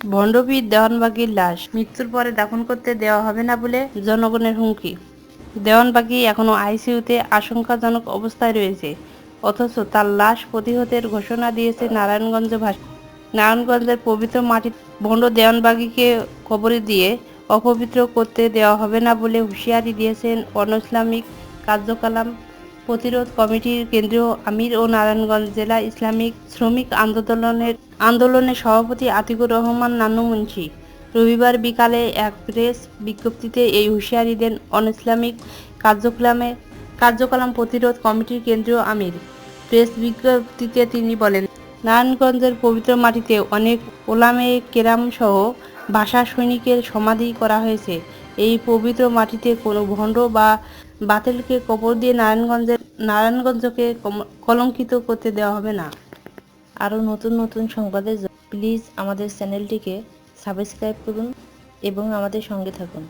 ভণ্ডপীর দেওয়ানবাগির লাশ। মৃত্যুর পরে দাফন করতে দেওয়া হবে না বলে জনগণের হুমকি। দেওয়ানবাগি এখনও আইসিইউতে আশঙ্কাজনক অবস্থায় রয়েছে। অথচ তার লাশ প্রতিহতের ঘোষণা দিয়েছে নারায়ণগঞ্জ ভাস নারায়ণগঞ্জের পবিত্র মাটি ভণ্ড দেওয়ানবাগিকে কবরে দিয়ে অপবিত্র করতে দেওয়া হবে না বলে হুঁশিয়ারি দিয়েছেন অন ইসলামিক কার্যকলাপ প্রতিরোধ কমিটির কেন্দ্রীয় আমির ও নারায়ণগঞ্জ জেলা ইসলামিক শ্রমিক আন্দোলনের আন্দোলনের সভাপতি আতিকুর রহমান নানু মুন্সি। রবিবার বিকালে এক প্রেস বিজ্ঞপ্তিতে এই হুঁশিয়ারি দেন অন ইসলামিক কার্যক্রমে কার্যকলাপ প্রতিরোধ কমিটির কেন্দ্রীয় আমির। প্রেস বিজ্ঞপ্তিতে তিনি বলেন, নারায়ণগঞ্জের পবিত্র মাটিতে অনেক ওলামে কেরাম সহ ভাষা সৈনিকের সমাধি করা হয়েছে। এই পবিত্র মাটিতে কোনো ভণ্ড বা বাতিলকে কবর দিয়ে নারায়ণগঞ্জের নারায়ণগঞ্জকে কলঙ্কিত করতে দেওয়া হবে না। আরও নতুন নতুন সংবাদের প্লিজ আমাদের চ্যানেলটিকে সাবস্ক্রাইব করুন এবং আমাদের সঙ্গে থাকুন।